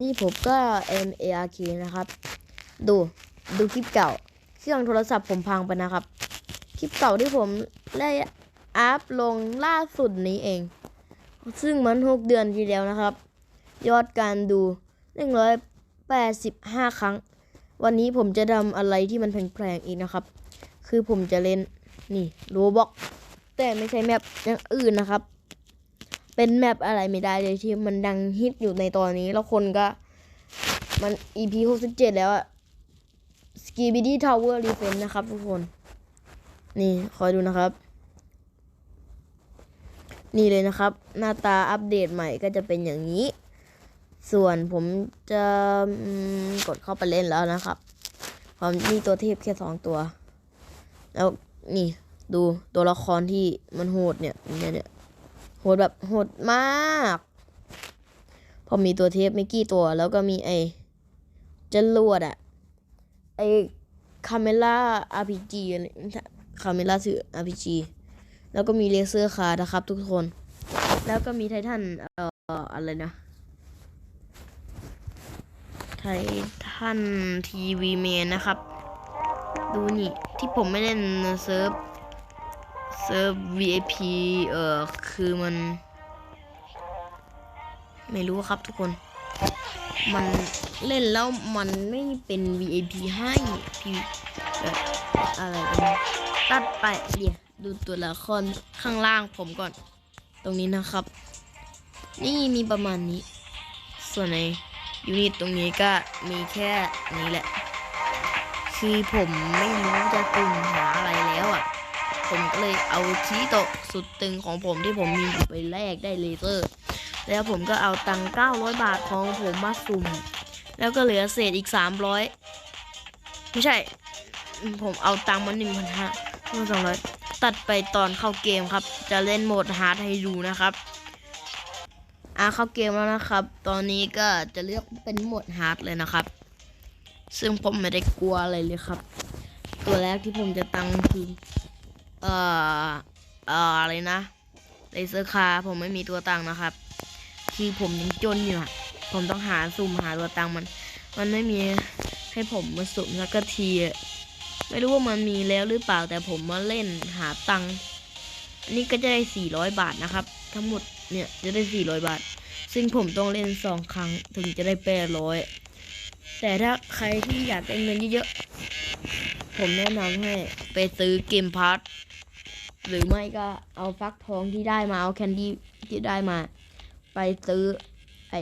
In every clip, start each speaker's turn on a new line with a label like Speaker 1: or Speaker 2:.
Speaker 1: นี่ผมก็ M A R K นะครับ ดูดูคลิปเก่า เครื่องโทรศัพท์ผมพังไปนะครับ คลิปเก่าที่ผมได้อัพลงล่าสุดนี้เอง ซึ่งมันหกเดือนทีเดียวนะครับ ยอดการดู185ครั้ง วันนี้ผมจะทำอะไรที่มันแพงๆอีกนะครับ คือผมจะเล่นนี่โรบอกแต่ไม่ใช่แมปอย่างอื่นนะครับ เป็นแมปอะไรไม่ได้เลยที่มันดังฮิตอยู่ในตอนนี้ แล้วคนก็ มัน EP 67 แล้วอะ Skibidi Tower Defense นะครับทุกคน นี่คอยดูนะครับ นี่เลยนะครับ หน้าตาอัปเดตใหม่ก็จะเป็นอย่างนี้ ส่วนผมจะมกดเข้าไปเล่นแล้วนะครับผมมีตัวเทพแค่สองตัว แล้วนี่ดูตัวละครที่มันโหดเนี่ยเนี่ยเนี่ย โหดแบบโหดมากพอมีตัวเทพไม่กี่ตัว แล้วก็มีไอ้จรวดอะไอ้คาเมล่า RPG อะไรคาเมล่าสื่อ RPG แล้วก็มีเลเซอร์คาร์นะครับ ทุกคน แล้วก็มีไททันเอ่ออะไรนะไททันทีวีเมนนะครับ ดูนี่ ที่ผมไม่เล่นเซิร์ฟ เซิร์ฟ VIP เอ่อคือมัน ไม่รู้ครับทุกคน มันเล่นแล้วมันไม่เป็น VIP ให้พี่แบบอะไรกันตัดไปเดี๋ยวดูตัวละครข้างล่างผมก่อน ตรงนี้นะครับ นี่มีประมาณนี้ ส่วนในยูนิตตรงนี้ก็มีแค่นี้แหละ คือผมไม่รู้จะตึงหาอะไรแล้วอะ ผมก็เลยเอาชี้โตะสุดตึงของผมที่ผมมีอยู่ไปแลกได้เลเซอร์ แล้วผมก็เอาตังค์900 บาทของผมมาสุ่ม แล้วก็เหลือเศษอีก 300 ไม่ใช่ ผมเอาตังค์มา1 5 0 0 200 ตัดไปตอนเข้าเกมครับ จะเล่นโหมดฮาร์ดให้ดูนะครับอะเข้าเกมแล้วนะครับ ตอนนี้ก็จะเลือกเป็นโหมดฮาร์ดเลยนะครับ ซึ่งผมไม่ได้กลัวอะไรเลยครับ ตัวแรกที่ผมจะตั้งคือ เอ่อเอ่ออะไรนะเลเซอร์คาผมไม่มีตัวตังนะครับ คือผมยังจนอยู่อะผมต้องหาสุ่มหาตัวตังมัน มันไม่มีให้ผมมาสุ่มสักที ไม่รู้ว่ามันมีแล้วหรือเปล่าแต่ผมมาเล่นหาตังค์อันนี้ก็จะได้ 400 บาทนะครับ ทั้งหมดเนี่ยจะได้ 400 บาท ซึ่งผมต้องเล่นสองครั้งถึงจะได้แปดร้อยแต่ถ้าใครที่อยากได้เงินเยอะๆผมแนะนำให้ไปซื้อเกมพาร์ท หรือไม่ก็เอาฟักทองที่ได้มาเอาแคนดี้ที่ได้มา ไปซื้อไอ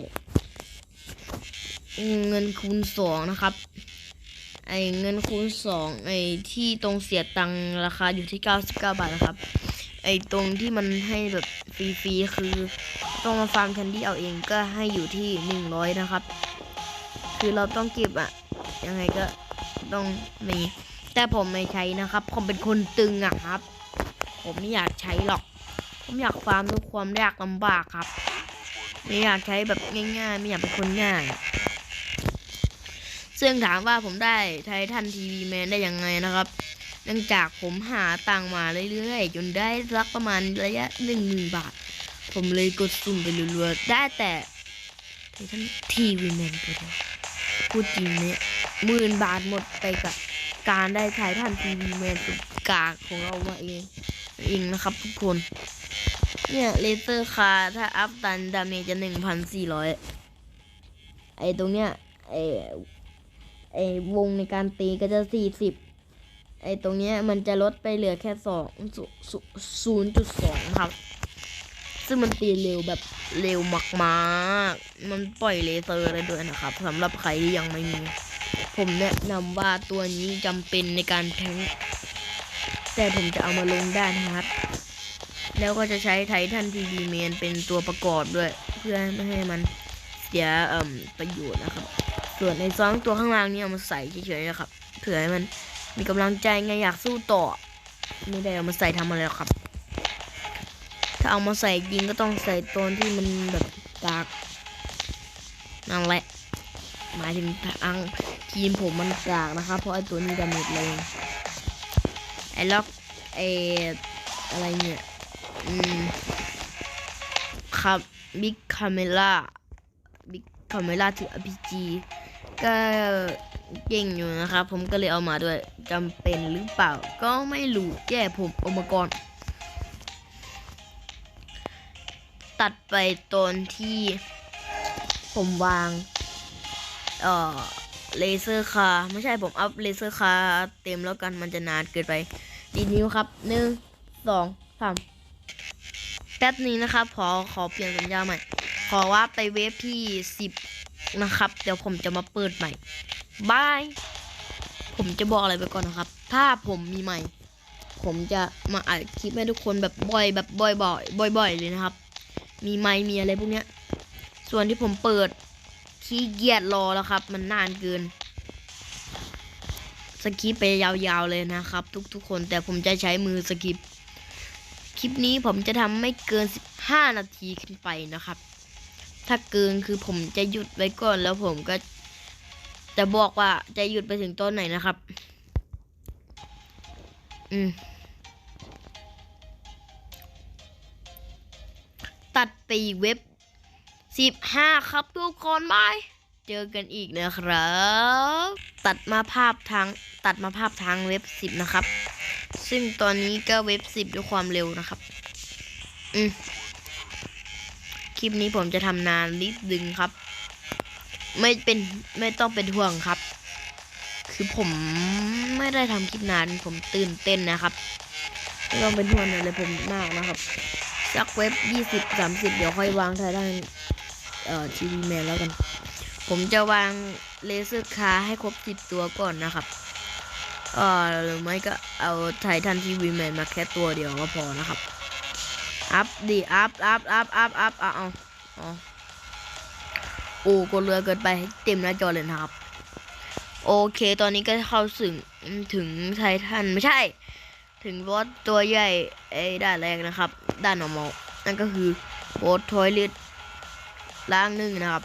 Speaker 1: เงินคูณสองนะครับ ไอเงินคูณสองไอที่ตรงเสียตังราคาอยู่ที่เก้าสิบเก้าบาทนะครับ ไอตรงที่มันให้แบบฟรีๆคือต้องมาฟาร์มแคนดี้เอาเองก็ให้อยู่ที่หนึ่งร้อยนะครับ คือเราต้องเก็บอะยังไงก็ต้องมี แต่ผมไม่ใช้นะครับ ผมเป็นคนตึงอะครับ ผมไม่อยากใช้หรอก ผมอยากฟาร์มด้วยความยากลำบากครับ ไม่อยากใช้แบบง่าย ๆ ไม่อยากเป็นคนง่าย ซึ่งถามว่าผมได้ไททันทีวีแมนได้ยังไงนะครับ เนื่องจากผมหาตังมาเรื่อยๆ จนได้สักประมาณระยะหนึ่งหมื่นบาท ผมเลยกดสุ่มไปรัวๆ ได้แต่ไททันทีวีแมนตัวเดียวพูดจริงเนี่ยหมื่นบาทหมดไปกับการได้ไททันทีวีแมนสุดกากของเรามาเอง เองนะครับทุกคน เนี่ยเลเซอร์คาร์ถ้าอัพตันดาเมจจะหนึ่งพันสี่ร้อยไอตรงเนี้ยไอไอวงในการตีก็จะสี่สิบไอตรงเนี้ยมันจะลดไปเหลือแค่สองศูนย์จุดสองครับ ซึ่งมันตีเร็วแบบเร็วมากๆ มันปล่อยเลเซอร์ได้ด้วยนะครับสำหรับใครที่ยังไม่มี ผมแนะนำว่าตัวนี้จำเป็นในการแทง แต่ผมจะเอามาลงด้านฮาร์ดแล้วก็จะใช้ไททันทีวีเมนเป็นตัวประกอบด้วย เพื่อไม่ให้มันเสียประโยชน์นะครับ ส่วนในซองตัวข้างล่างนี่เอามาใส่เฉยๆนะครับเผื่อให้มันมีกำลังใจไงอยากสู้ต่อ ไม่ได้เอามาใส่ทำอะไรหรอกครับ ถ้าเอามาใส่จริงก็ต้องใส่ตอนที่มันแบบกากนั่นแหละหมายถึงทางทีมผมมันกากนะครับ เพราะไอตัวนี้ดาเมจแรง ไอล็อกไออะไรเนี่ยอืมครับบิ๊กคาเมล่าบิ๊กเขาไม่ล่าถือ RPG ก็เก่งอยู่นะครับ ผมก็เลยเอามาด้วยจำเป็นหรือเปล่า ก็ไม่รู้แย่ผมเอามาก่อน ตัดไปตอนที่ผมวาง เอ่อเลเซอร์คาไม่ใช่ผมอัพเลเซอร์คาเต็มแล้วกันมันจะนานเกินไป ดีนิ้วครับหนึ่งสองสามแป๊บนี้นะครับ ขอขอเปลี่ยนสัญญาใหม่ ขอว่าไปเวฟที่สิบนะครับ เดี๋ยวผมจะมาเปิดใหม่บาย ผมจะบอกอะไรไปก่อนนะครับ ถ้าผมมีใหม่ ผมจะมาอัดคลิปให้ทุกคนแบบบ่อยแบบบ่อยบ่อยบ่อยเลยนะครับ มีไมค์มีอะไรพวกเนี้ย ส่วนที่ผมเปิดขี้เกียจรอแล้วครับ มันนานเกิน สกิปไปยาวๆเลยนะครับ ทุกๆคนแต่ผมจะใช้มือสกิปคลิปนี้ผมจะทำไม่เกิน 15 นาทีขึ้นไปนะครับ ถ้าเกินคือผมจะหยุดไว้ก่อนแล้วผมก็จะบอกว่าจะหยุดไปถึงตอนไหนนะครับ อืม ตัดไปอีเว็บ 15 ครับทุกคนบาย เจอกันอีกนะครับ ตัดมาภาพทางตัดมาภาพทางเว็บ10นะครับ ซึ่งตอนนี้ก็เว็บ10ด้วยความเร็วนะครับ อืมคลิปนี้ผมจะทำนานรีบดึงครับ ไม่เป็นไม่ต้องเป็นห่วงครับ คือผมไม่ได้ทำคลิปนานผมตื่นเต้นนะครับไม่ต้องเป็นห่วงอะไรผมมากนะครับสักเว็บ20 30เดี๋ยวค่อยวางทางด้านเอ่อทีวีแมนแล้วกัน ผมจะวางเลเซอร์คาให้ครบ10ตัวก่อนนะครับเอ่อหรือไม่ก็เอาไททันทีวีแมนมาแค่ตัวเดียวก็พอนะครับ อัพดีอัพอัพอัพอัพอัพเอาเอาเอาโอ้กดเรือเกินไปเต็มหน้าจอเลยนะครับ โอเค ตอนนี้ก็เข้าถึงถึงไททันไม่ใช่ ถึงรถตัวใหญ่ไอ้ด้านแรกนะครับ ด้านนอร์มอนั่นก็คือโบสทอยเลตล่างหนึ่งนะครับ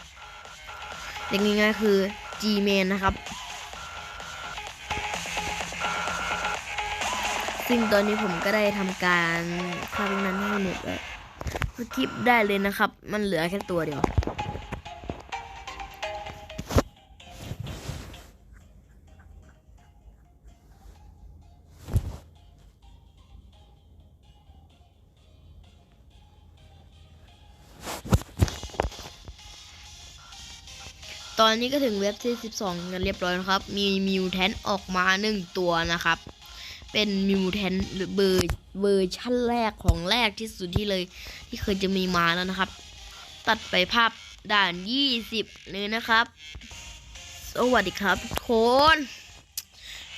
Speaker 1: แต่ง่ายๆคือ G main นะครับ ซึ่งตอนนี้ผมก็ได้ทำการทำนั้นให้หมดแล้วสกิปได้เลยนะครับ มันเหลือแค่ตัวเดียว ตอนนี้ก็ถึงเว็บที่ 12 กันเรียบร้อยนะครับ มีมิวแทนออกมาหนึ่งตัวนะครับ เป็นมิวแทนหรือเบอร์เวอร์ชั่นแรกของแรกที่สุดที่เลยที่เคยจะมีมาแล้วนะครับ ตัดไปภาพด่าน 20 เลยนะครับ สวัสดีครับทุกคน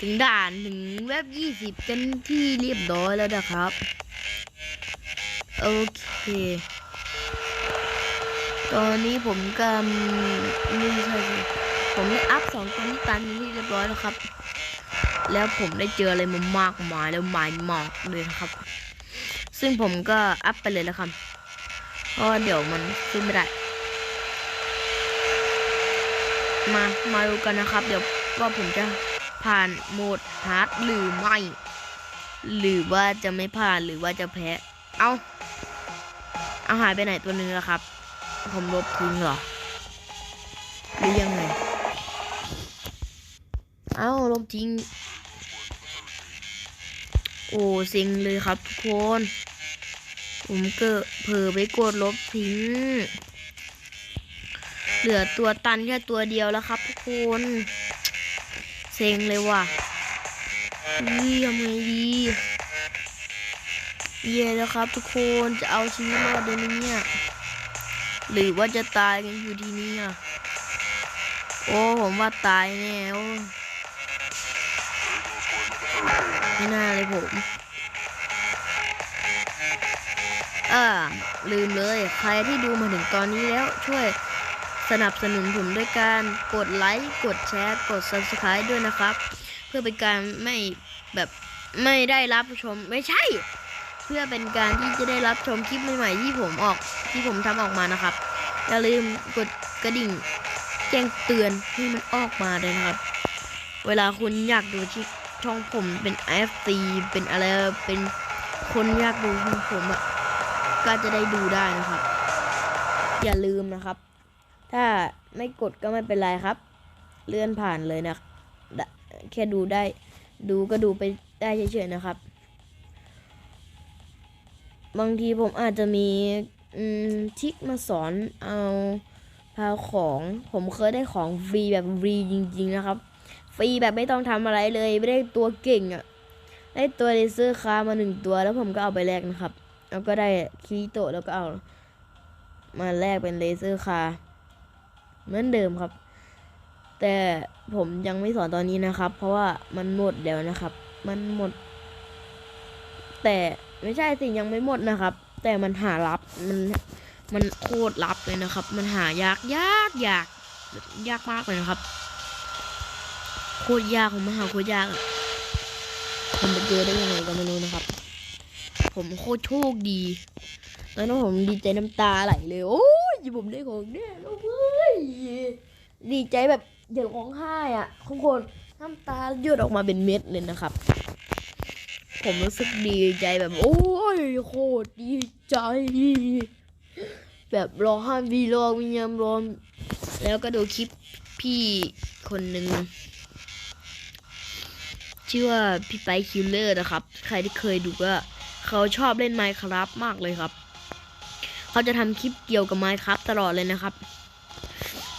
Speaker 1: ถึงด่านถึงเว็บ 20 กันที่เรียบร้อยแล้วนะครับ โอเค ตอนนี้ผมก็ไม่ใช่สิผมได้อัพสองตัวนี้ตันที่เรียบร้อยแล้วครับ แล้วผมได้เจออะไรมามากมายแล้วหมายหมากเลยครับ ซึ่งผมก็อัพไปเลยแล้วครับเพราะเดี๋ยวมันขึ้นไม่ได้ มา มาดูกันนะครับ เดี๋ยวว่าผมจะผ่านโหมดฮาร์ดหรือไม่ หรือว่าจะไม่ผ่านหรือว่าจะแพ้ เอาเอาหายไปไหนตัวนึงแล้วครับ ผมลบทิ้งเหรอหรือยังไง เอ้าลบทิ้ง โอ้เซ็งเลยครับทุกคน ผมเกิดเผลอไปกดลบทิ้ง เหลือตัวตันแค่ตัวเดียวแล้วครับทุกคน เซ็งเลยว่ะนี่ทำไงดีเย่แล้วครับทุกคนจะเอาชีวิตรอดได้ไหมเนี่ย หรือว่าจะตายกันอยู่ที่นี่อะ โอ้ ผมว่าตายแน่โอ้ไม่น่าเลยผม เออลืมเลย ใครที่ดูมาถึงตอนนี้แล้วช่วยสนับสนุนผมด้วยการกดไลค์ กดแชร์ กด subscribe ด้วยนะครับ เพื่อเป็นการไม่แบบไม่ได้รับชมไม่ใช่ เพื่อเป็นการที่จะได้รับชมคลิปใหม่ๆที่ผมออกที่ผมทำออกมานะครับ อย่าลืมกดกระดิ่งแจ้งเตือนให้มันออกมาเลยนะครับ เวลาคุณอยากดูช่องผมเป็น FT เป็นอะไรเป็นคนอยากดูของผมอะก็จะได้ดูได้นะครับ อย่าลืมนะครับ ถ้าไม่กดก็ไม่เป็นไรครับ เลื่อนผ่านเลยนะ แค่ดูได้ ดูก็ดูไปได้เฉยๆนะครับ บางทีผมอาจจะมีทิกมาสอนเอาพาของผมเคยได้ของฟรีแบบฟรีจริง ๆ นะครับ ฟรีแบบไม่ต้องทำอะไรเลยไม่ได้ตัวเก่งอะ่ะได้ตัวเลเซอร์คามาหนึ่งตัวแล้วผมก็เอาไปแลกนะครับ แล้วก็ได้คีโตแล้วก็เอา มาแลกเป็นเลเซอร์คาเหมือนเดิมครับ แต่ผมยังไม่สอนตอนนี้นะครับ เพราะว่ามันหมดแล้วนะครับ มันหมด แต่ ไม่ใช่สิยังไม่หมดนะครับ แต่มันหาลับมันมันโคตรลับเลยนะครับ มันหายากยากยากยากมากเลยนะครับโคตรยากผมมาหาโคตรยากผมไปเจอได้ยังไงก็ไม่รู้นะครับ ผมโคตรโชคดีแล้วนผมดีใจน้ำตาไหลเลย โอ้ยผมได้ของแน่แล้วเว้ยดีใจแบบอย่าร้องไห้อะทุกคนน้ำตาหยดออกมาเป็นเม็ดเลยนะครับ ผมรู้สึกดีใจแบบ โอ้ยโคตรดีใจ แบบร้องไห้วีร้องมียามร้องแล้วก็ดูคลิปพี่คนหนึ่งชื่อว่าพี่ไปคิลเลอร์นะครับ ใครที่เคยดูก็เขาชอบเล่นไมค์ครับมากเลยครับ เขาจะทำคลิปเกี่ยวกับไมค์ครับตลอดเลยนะครับ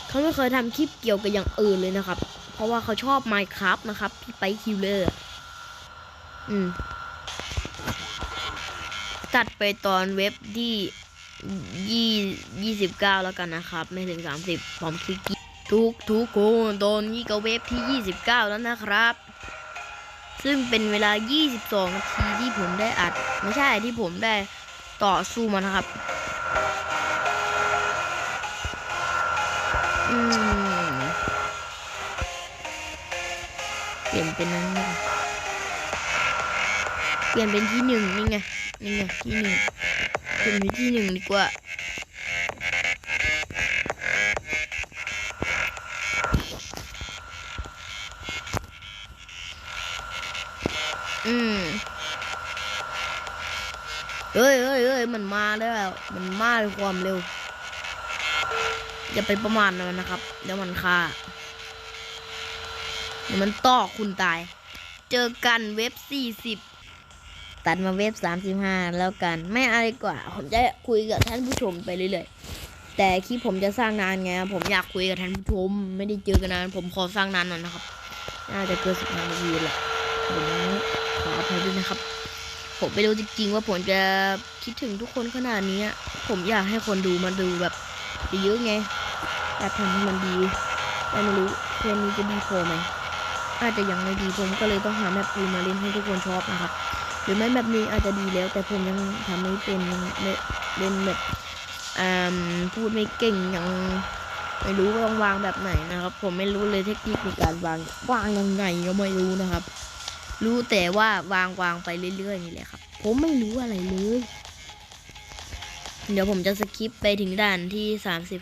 Speaker 1: เขาไม่เคยทำคลิปเกี่ยวกับอย่างอื่นเลยนะครับ เพราะว่าเขาชอบไมค์ครับนะครับ พี่ไปคิลเลอร์ อืม ตัดไปตอนเว็บที่ยี่ยี่สิบเก้าแล้วกันนะครับ ไม่ถึงสามสิบผมคลิกทุกทุกคนตอนนี้ก็เว็บที่ยี่สิบเก้าแล้วนะครับ ซึ่งเป็นเวลา22นาทีที่ผมได้อัด ไม่ใช่ที่ผมได้ต่อสู้มานะครับ อืม เปลี่ยนเป็นนั้นไงเป ลี่ยนเป็นที่หนึ่งนี่ไงนี่ไงที่หนึ่งเปลี่ยนเป็นที่หนึ่งดีกว่าอืมเฮ้ยเฮ้ยเฮ้ยมันมาแล้ว มันมาด้วยความเร็ว อย่าไปประมาทมันนะครับ เดี๋ยวมันฆ่าเดี๋ยวมันตอกคุณตาย เจอกันเว็บ40 ตัดมาเว็บ35แล้วกันไม่อะไรกว่า ผมจะคุยกับท่านผู้ชมไปเรื่อยๆแต่คลิปผมจะสร้างนานไงผมอยากคุยกับท่านผู้ชม ไม่ได้เจอกันนาน ผมขอสร้างนานหน่อยนะครับ น่าจะเกินสิบนาทีแหละผมขออภัยด้วยนะครับ ผมไม่รู้จริงๆว่าผมจะคิดถึงทุกคนขนาดนี้ผมอยากให้คนดูมาดูแบบเยอะไงอยากทำให้มันดีแต่ไม่รู้เพลงนี้จะดีพอไหมอาจจะยังไม่ดีผมก็เลยต้องหาแมปอื่นมาเล่นให้ทุกคนชอบนะครับ หรือไม่แบบนี้อาจจะดีแล้ว แต่ผมยังทำไม่เป็นยังเล่นแบบอ่าพูดไม่เก่งยังไม่รู้ว่าต้องวางแบบไหนนะครับ ผมไม่รู้เลยเทคนิคในการวางวางยังไงก็ไม่รู้นะครับ รู้แต่ว่าวางวางไปเรื่อยๆนี่แหละครับ ผมไม่รู้อะไรเลย เดี๋ยวผมจะสคิปไปถึงด่านที่สามสิบ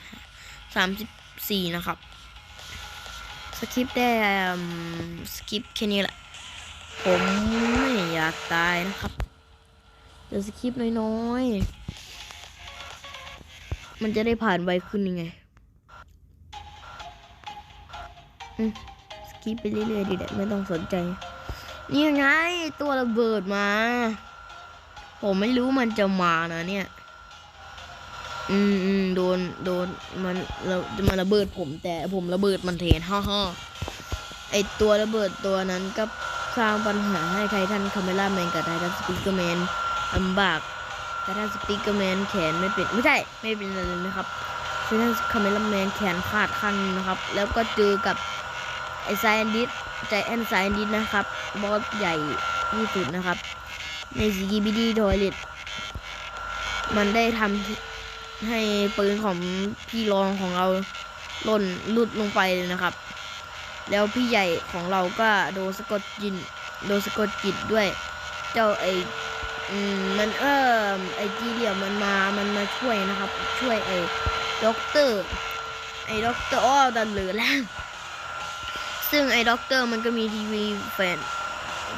Speaker 1: สามสิบสี่นะครับสคิปได้สคิปแค่นี้แหละ ผมไม่อยากตายนะครับจะสคิปน้อยๆ มันจะได้ผ่านไวขึ้นยังไงสคิปไปเรื่อยๆดีแหละไม่ต้องสนใจ นี่ไงตัวระเบิดมา ผมไม่รู้มันจะมานะเนี่ย อืมอืมโดนโดนมันเรามันระเบิดผมแต่ผมระเบิดมันเทนฮ่าฮ่าไอตัวระเบิดตัวนั้นก็ สร้างปัญหาให้ไททันคาเมล่าแมนกับไททันสปีกเกอร์แมนลำบากไททันสปีกเกอร์แมนแขนไม่เป็นไม่ใช่ไม่เป็นอะไรเลยนะครับไททันคาเมล่าแมนแขนขาดข้างนึงนะครับ แล้วก็เจอกับไอไซแอนดิสใจแอนไซแอนดิสนะครับบอสใหญ่ที่สุดนะครับ ในซีกีบีดีทอยเลตมันได้ทำให้ปืนของพี่รองของเราหล่นลุดลงไปเลยนะครับ แล้วพี่ใหญ่ของเราก็โดนสะกดจิตโดนสะกดจิตด้วย เจ้าไออืมมันเออไอจีเหลี่ยมมันมามันมาช่วยนะครับ ช่วยไอด็อกเตอร์ไอด็อกเตอร์อ้อดันเหลือแล้วซึ่งไอด็อกเตอร์มันก็มีทีวีแฝง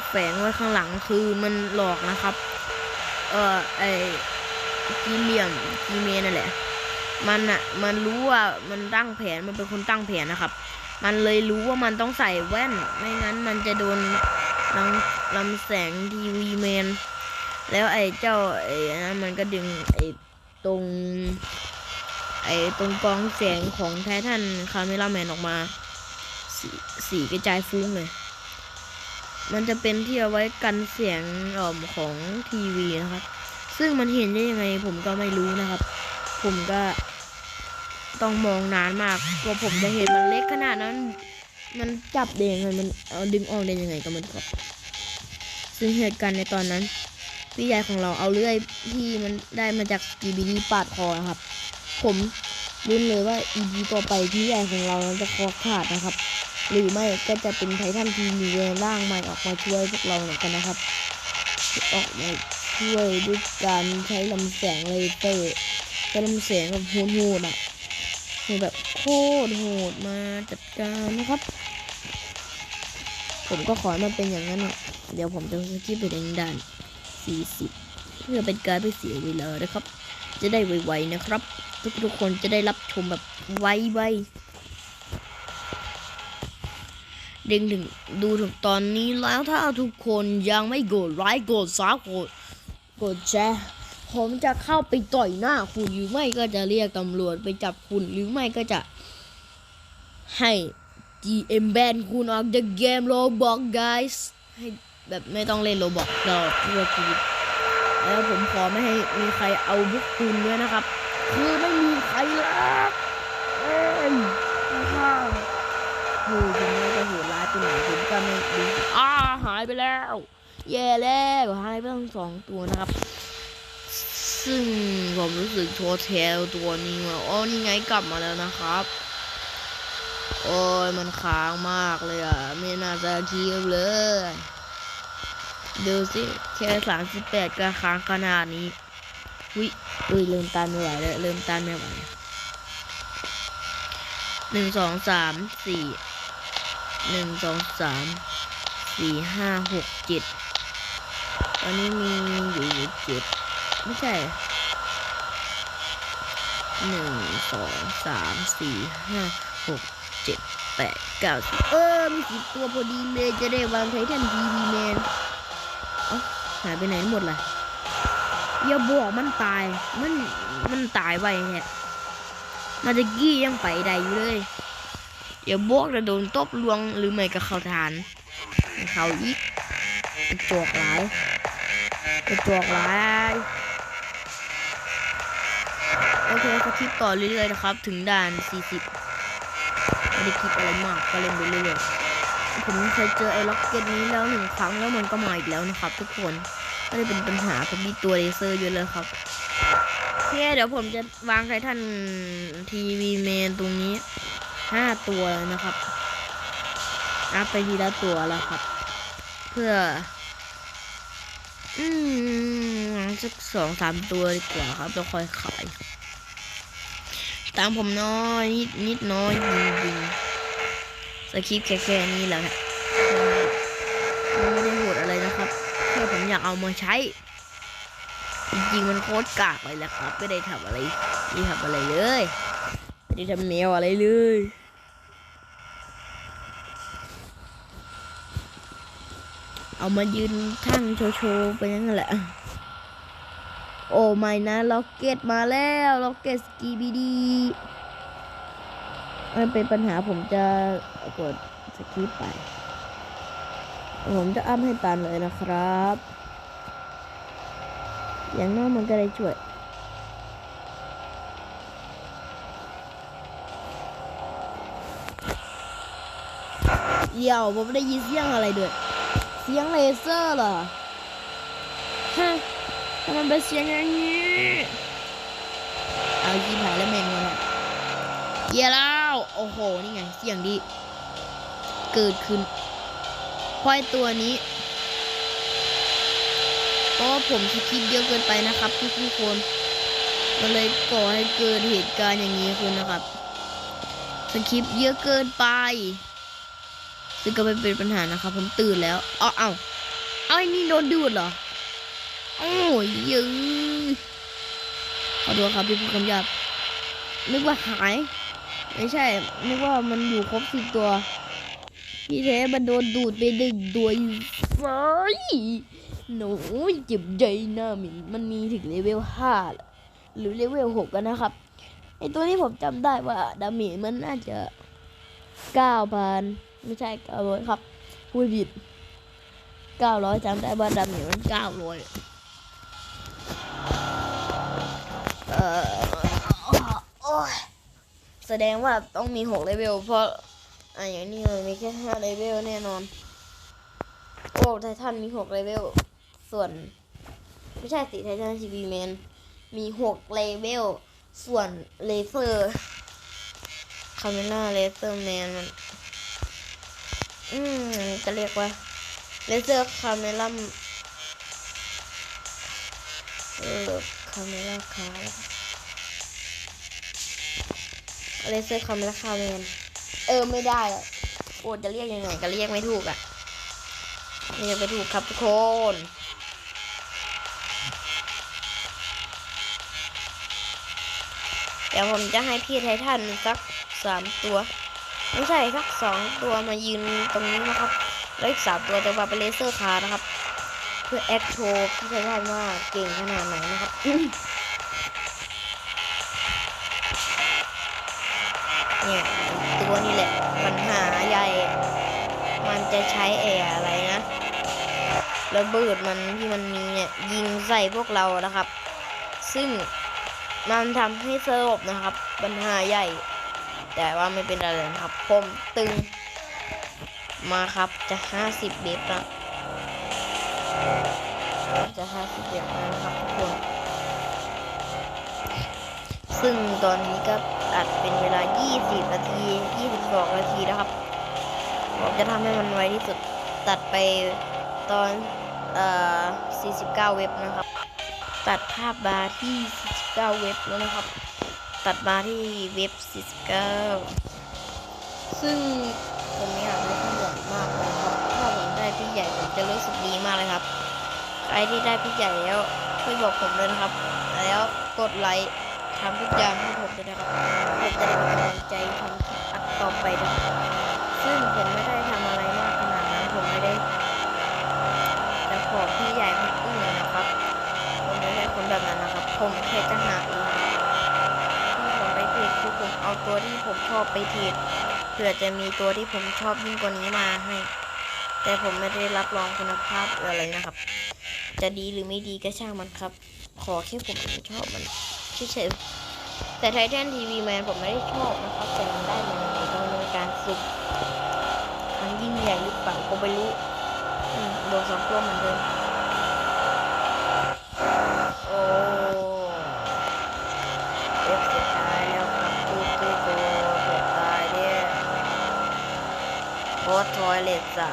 Speaker 1: แฝงไว้ข้างหลังคือมันหลอกนะครับ เออไอจีเหลี่ยมจีเมนนั่นแหละ มันอะมันรู้ว่ามันตั้งแผนมันเป็นคนตั้งแผนนะครับ มันเลยรู้ว่ามันต้องใส่แว่น ไม่งั้นมันจะโดนลำลำแสงทีวีแมน แล้วไอ้เจ้าไอ้นั้นมันก็ดึงไอ้ตรง ไอ้ตรงกองแสงของไททันคาเมล่าแมนออกมาสีสีกระจายฟุ้งเลย มันจะเป็นที่เอาไว้กันเสียงออมของทีวีนะครับ ซึ่งมันเห็นได้ยังไงผมก็ไม่รู้นะครับ ผมก็ ต้องมองนานมากกว่าผมจะเห็นมันเล็กขนาดนั้น มันจับได้ยังมันเอาดึงออกได้ยังไงก็มันครับซึ่งเหตุการณ์ในตอนนั้น พี่ใหญ่ของเราเอาเลื่อยที่มันได้มาจากกีบีดีปาดคอนะครับ ผมรุ้นเลยว่าอีพีต่อไปพี่ใหญ่ของเราจะคอขาดนะครับ หรือไม่ก็จะเป็นไททันทีมีเวร่างใหม่ออกมาช่วยพวกเราเหมือนกันนะครับออกมาช่วยด้วยการใช้ลำแสงเลเซอร์ใช้ลำแสงแบบโหดๆอะ คือแบบโคตรโหดมาจัดการนะครับ ผมก็ขอมันเป็นอย่างนั้นอะเดี๋ยวผมจะสกิปไปในด่าน 40 เพื่อเป็นการไม่เสียเวลานะครับ จะได้ไวๆนะครับ ทุกๆคนจะได้รับชมแบบไวๆเด้งถึงดูถึงตอนนี้แล้วถ้าทุกคนยังไม่กดไลค์กดซับกดกดแชร์ ผมจะเข้าไปต่อยหน้าคุณหรือไม่ก็จะเรียกตำรวจไปจับคุณหรือไม่ก็จะให้ GM แบนคุณออกจากเกมโรบอก guys ให้แบบไม่ต้องเล่นโรบอกตลอดชั่วชีวิตแล้วผมขอไม่ให้มีใครเอาพวกคุณด้วยนะครับ คือไม่มีใครรักเอ้ยข้าวโหถึงแม้จะโหดร้ายไปหนผมก็ไม่ดีอ้าหายไปแล้ว แย่แล้วหายไปทั้งสองตัวนะครับ ซึ่งผมรู้สึกโทษแทวตัวนี้ว่าอ๋อนี่ไงกลับมาแล้วนะครับ โอ้ยมันค้างมากเลยอะ ไม่น่าจะคีบเลยดูสิแค่สามสิบแปดก็ค้างขนาดนี้วิอุ้ยเริ่มตานไม่ไหวแล้วเริ่มตานไม่ไหวหนึ่งสองสามสี่หนึ่งสองสามสี่ห้าหกเจ็ดตอนนี้มีอยู่เจ็ด ไม่ใช่หนึ่งสองสามสี่ห้าหกเจ็ดแปดเก้าสิบเออ มีสิบตัวพอดีเลยจะได้วางไททันทีวีแมนเอ้าหายไปไหนหมดล่ะอย่าบอกมันตาย มัน มันตายไปแฮะมาตะกี้ยังไปได้อยู่เลย อย่าบอกจะโดนตบลวงหรือไม่ก็เข้าทาน เขาอีกจอกหลายจอกหลาย เคก็คลิปต่อเรื่อยๆนะครับ ถึงด่าน 40 ไม่ได้คลิปอะไรมากก็เล่นไปเรื่อยๆผมเคยเจอไอ้ล็อกเก็ตนี้แล้วหนึ่งครั้งแล้วมันก็มาอีกแล้วนะครับ ทุกคนไม่ได้เป็นปัญหาผมมีตัวเลเซอร์เยอะเลยครับโอเคเดี๋ยวผมจะวางไททันทีวีเมนตรงนี้ห้าตัวแล้วนะครับอัพไปทีละตัวแล้วครับ เพื่อ อืมสักสองสามตัวดีกว่าครับแล้วค่อยขาย ตามผมน้อยนิดนิดน้อยจริงๆสคริปแค่แค่นี้แหละครับไม่ได้โหดอะไรนะครับแค่ผมอยากเอามาใช้ จริงๆมันโคตรกากเลยแหละครับ ไม่ได้ทำอะไรไม่ทำอะไรเลยไม่ได้ทำแนวอะไรเลยเอามายืนทั้งโชว์โชว์ๆไปนั่นแหละ โอ้ไม่นะล็อกเก็ตมาแล้วล็อกเก็ตสกีบีดีมันเป็นปัญหาผมจะกดสกิปไป ผมจะอัพให้ตันเลยนะครับ อย่างน้อยมันก็ได้ช่วยเดี๋ยวผมไม่ได้ยินเสียงอะไรด้วย เสียงเลเซอร์เหรอ ทำไมเป็นเสียงอย่างนี้เอาจีผายแล้วแมงมันอเย่แล้วโอ้โหนี่ไงเสียงดี เกิดขึ้นเพราะไอ้ตัวนี้เพราะว่าผมคริปเยอะเกินไปนะครับทุกทุกคนมันเลยก่อให้เกิดเหตุการณ์อย่างนี้ขึ้นนะครับสคริปเยอะเกินไป ซึ่งก็ไม่เป็นปัญหานะครับ ผมตื่นแล้วอ้าวเอ้าเอาไอ้นี่โดนดูดเหรอ โอ้ยยืขอโทษครับที่พูดคำหยาบนึกว่าหาย ไม่ใช่ นึกว่ามันอยู่ครบสิบตัวที่แท้มันโดนดูดไปหนึ่งตัวว้ายหนูเจ็บใจหน้ามินมันมีถึงเลเวลห้าหรือเลเวลหกกันนะครับ ไอตัวนี้ผมจำได้ว่าดาเมจมันน่าจะเก้าพันไม่ใช่เก้าร้อยครับพูดผิดเก้าร้อยจำได้ว่าดาเมจมันเก้าร้อย แสดงว่าต้องมีหกเลเวลเพราะอะอย่างนี้เลยมีแค่ห้าเลเวลแน่นอน โอ้ไททันมีหกเลเวลส่วน ไม่ใช่สิไททันทีวีแมนมีหกเลเวลส่วนเลเซอร์คาเมล่าเลเซอร์แมนมันอืมจะเรียกว่าเลเซอร์คาเมล่าเออ คาเมล่าคาเลเซอร์คาเมล่าคาแมนเออไม่ได้อะโอ้จะเรียกยังไงก็เรียกไม่ถูกอะเรียกไม่ถูกครับทุกคนเดี๋ยวผมจะให้พี่ไททันสักสามตัวไม่ใช่สักสองตัวมายืนตรงนี้นะครับ แล้วอีกสามตัวจะมาเป็นเลเซอร์คาร์นะครับ เพื่อแอคโชว์พี่ไททันว่าเก่งขนาดไหนนะครับเนี่ยตัวนี้แหละปัญหาใหญ่ มันจะใช้แอร์อะไรนะระเบิดมันที่มันมีเนี่ยยิงใส่พวกเรานะครับ ซึ่งมันทำให้สลบนะครับ ปัญหาใหญ่ แต่ว่าไม่เป็นอะไรนะครับผมตึงมาครับจะห้าสิบเบฟละ จะห้าสิบเบฟแล้วนะครับทุกคน ซึ่งตอนนี้ก็อัดเป็นเวลา 20 นาที 22 นาทีนะครับ ผมจะทำให้มันไวที่สุด ตัดไปตอนเอ่อ49 เว็บนะครับ ตัดภาพบาร์ที่ 49 เว็บแล้วนะครับ ตัดมาที่เว็บ 49 ซึ่งผมอยากได้พี่ใหญ่มากเลยครับ ถ้าผมได้พี่ใหญ่ผมจะรู้สึกดีมากเลยครับ ใครที่ได้พี่ใหญ่แล้วช่วยบอกผมเลยนะครับ แล้วกดไลค์ทำทุกอย่างให้ผมด้วยนะครับผมจะได้กำลังใจทำอัดต่อไปนะครับซึ่งผมไม่ได้ทำอะไรมากขนาดนั้นผมไม่ได้จะขอพี่ใหญ่คนอื่นนะครับผมไม่ใช่คนแบบนั้นนะครับ ผมแค่จะหาเองที่ผมไปเทรดคือผมเอาตัวที่ผมชอบไปเทรดเผื่อจะมีตัวที่ผมชอบยิ่งกว่านี้มาให้ แต่ผมไม่ได้รับรองคุณภาพอะไรนะครับ จะดีหรือไม่ดีก็ช่างมันครับ ขอแค่ผมชอบมันเฉยๆแต่ไททันทีวีแมนผมไม่ได้ชอบนะครับแต่มันได้มาในกระบวนการสุกครั้งยิ่งใหญ่หรือเปล่าก็ไม่รู้โดนสองตัวเหมือนเดิมโอ้เอฟสุดท้ายแล้วครับตู้ตู้ตัวเกือบตายเนี่ยโคตรทอยเลสอะ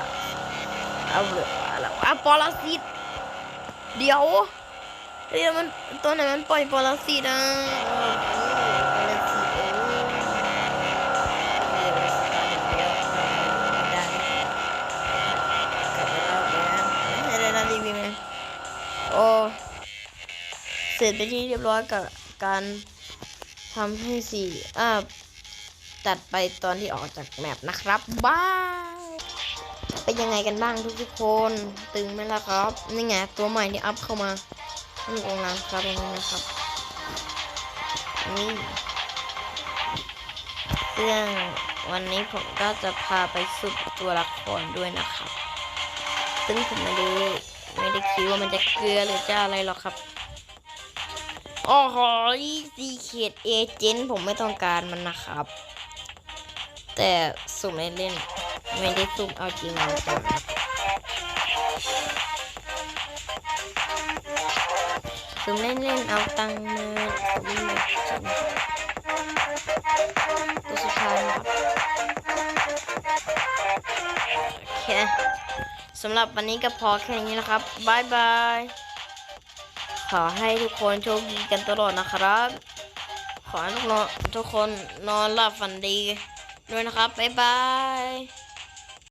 Speaker 1: เอาเหลือแล้วอะปรสิต เดี๋ยวเฮ้ยมันตัวไหนมันปล่อยปรสิตอะโอ้โหปรสิตเอ้ยเดี๋ยวสตาร์ทเดี๋ยวไม่ได้กลับไปแล้วแกไม่ได้นะรีวิวไหมโอ้เสร็จไปที่เรียบร้อยกับการทำให้สีอ่าตัดไปตอนที่ออกจากแมปนะครับ บ้าย เป็นยังไงกันบ้างทุกๆคน ตึงไหมล่ะครับ นี่ไงตัวใหม่ที่อัพเข้ามานี่องค์น้ำครับตรงนี้นะครับนี่เรื่องวันนี้ผมก็จะพาไปสุดตัวละครด้วยนะครับ ซึ่งผมไม่ได้ไม่ได้คิดว่ามันจะเกลือหรือจะอะไรหรอกครับโอ้โหซีเคียดเอเจนต์ผมไม่ต้องการมันนะครับ แต่สุ่มเล่นๆ ไม่ได้สุ่มเอาจริงเอาจังสุ่มเล่นๆเอาตังค์มาสุ่มเล่นๆจริงตัวสุดท้ายครับโอเคสำหรับวันนี้ก็พอแค่นี้นะครับบายบายขอให้ทุกคนโชคดีกันตลอดนะครับ ขอให้ทุกนอนทุกคนนอนหลับฝันดีด้วยนะครับ บ๊ายบาย